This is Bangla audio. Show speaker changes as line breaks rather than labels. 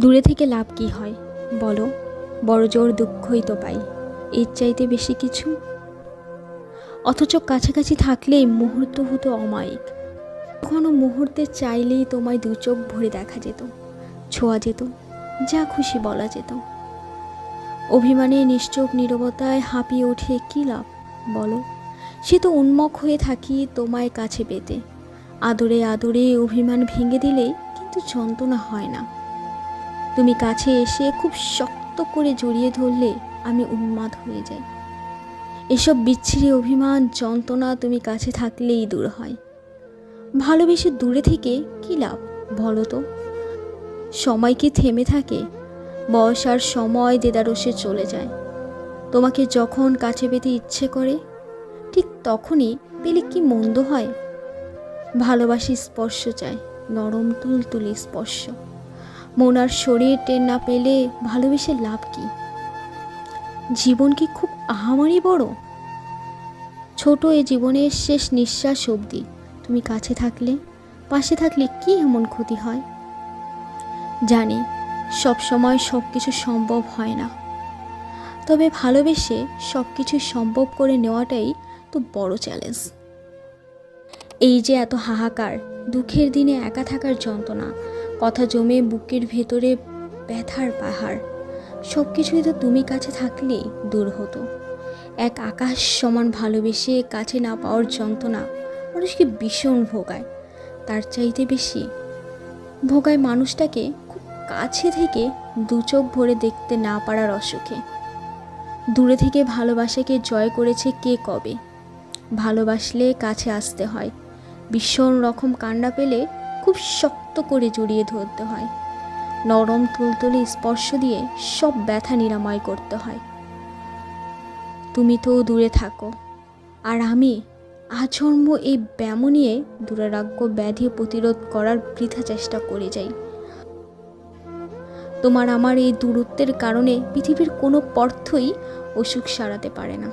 দূরে থেকে লাভ কি হয়? বলো, বড় জোর দুঃখই তো পাই। এর চাইতে বেশি কিছু? অথচ কাছাকাছি থাকলেই মুহূর্ত হতো অমায়িক। কোনো মুহূর্তে চাইলেই তোমায় দু চোখ ভরে দেখা যেত, ছোঁয়া যেত, যা খুশি বলা যেত। অভিমানে নিশ্চোপ নীরবতায় হাঁপিয়ে ওঠে কী লাভ? বলো, সে তো উন্মুখ হয়ে থাকি তোমায় কাছে পেতে। আদরে আদরে অভিমান ভেঙে দিলেই কিন্তু যন্ত্রণা হয় না। তুমি কাছে এসে খুব শক্ত করে জড়িয়ে ধরলে আমি উন্মাদ হয়ে যাই। এসব বিচ্ছিরি অভিমান, যন্ত্রণা তুমি কাছে থাকলেই দূর হয়। ভালোবেসে দূরে থেকে কী লাভ বলো তো? সময় কি থেমে থাকে? বয়স আর সময় দেদারসে চলে যায়। তোমাকে যখন কাছে পেতে ইচ্ছে করে, ঠিক তখনই পেলে কি মন্দ হয়? ভালোবাসি স্পর্শ চায়, নরম তুলতুলি স্পর্শ। মন আর শরীর টেন না পেলে ভালোবেসে লাভ কি? জীবন কি খুব আহামারি বড়? ছোট এ জীবনের শেষ নিঃশ্বাস অবধি তুমি কাছে থাকলে, পাশে থাকলে কি এমন ক্ষতি হয়? জানি সব সময় সব কিছু সম্ভব হয় না। তবে ভালোবেসে সব কিছু সম্ভব করে নেওয়াটাই তো বড় চ্যালেঞ্জ এই যে এত হাহাকার, দুঃখের দিনে একা থাকার যন্ত্রণা কথা জমে বুকের ভেতরে ব্যথার পাহাড়। সব কিছুই তো তুমি কাছে থাকলেই দূর হতো। এক আকাশ সমান ভালোবেসে কাছে না পাওয়ার যন্ত্রণা মানুষকে ভীষণ ভোগায়। তার চাইতে বেশি ভোগায় মানুষটাকে খুব কাছে থেকে দু চোখ ভরে দেখতে না পারার অসুখে। দূরে থেকে ভালোবাসাকে জয় করেছে কে কবে? ভালোবাসলে কাছে আসতে হয়। ভীষণ রকম কান্না পেলে খুব শক্ত করে জড়িয়ে ধরতে হয়। নরম তুলতুলে স্পর্শ দিয়ে সব ব্যথা নিরাময় করতে হয়। তুমি তো দূরে থাকো, আর আমি আজন্ম এই ব্যায়াম নিয়ে দুরারাগ্য ব্যাধি প্রতিরোধ করার বৃথা চেষ্টা করে যাই। তোমার আমার এই দূরত্বের কারণে পৃথিবীর কোনো পর্থই অসুখ সারাতে পারে না।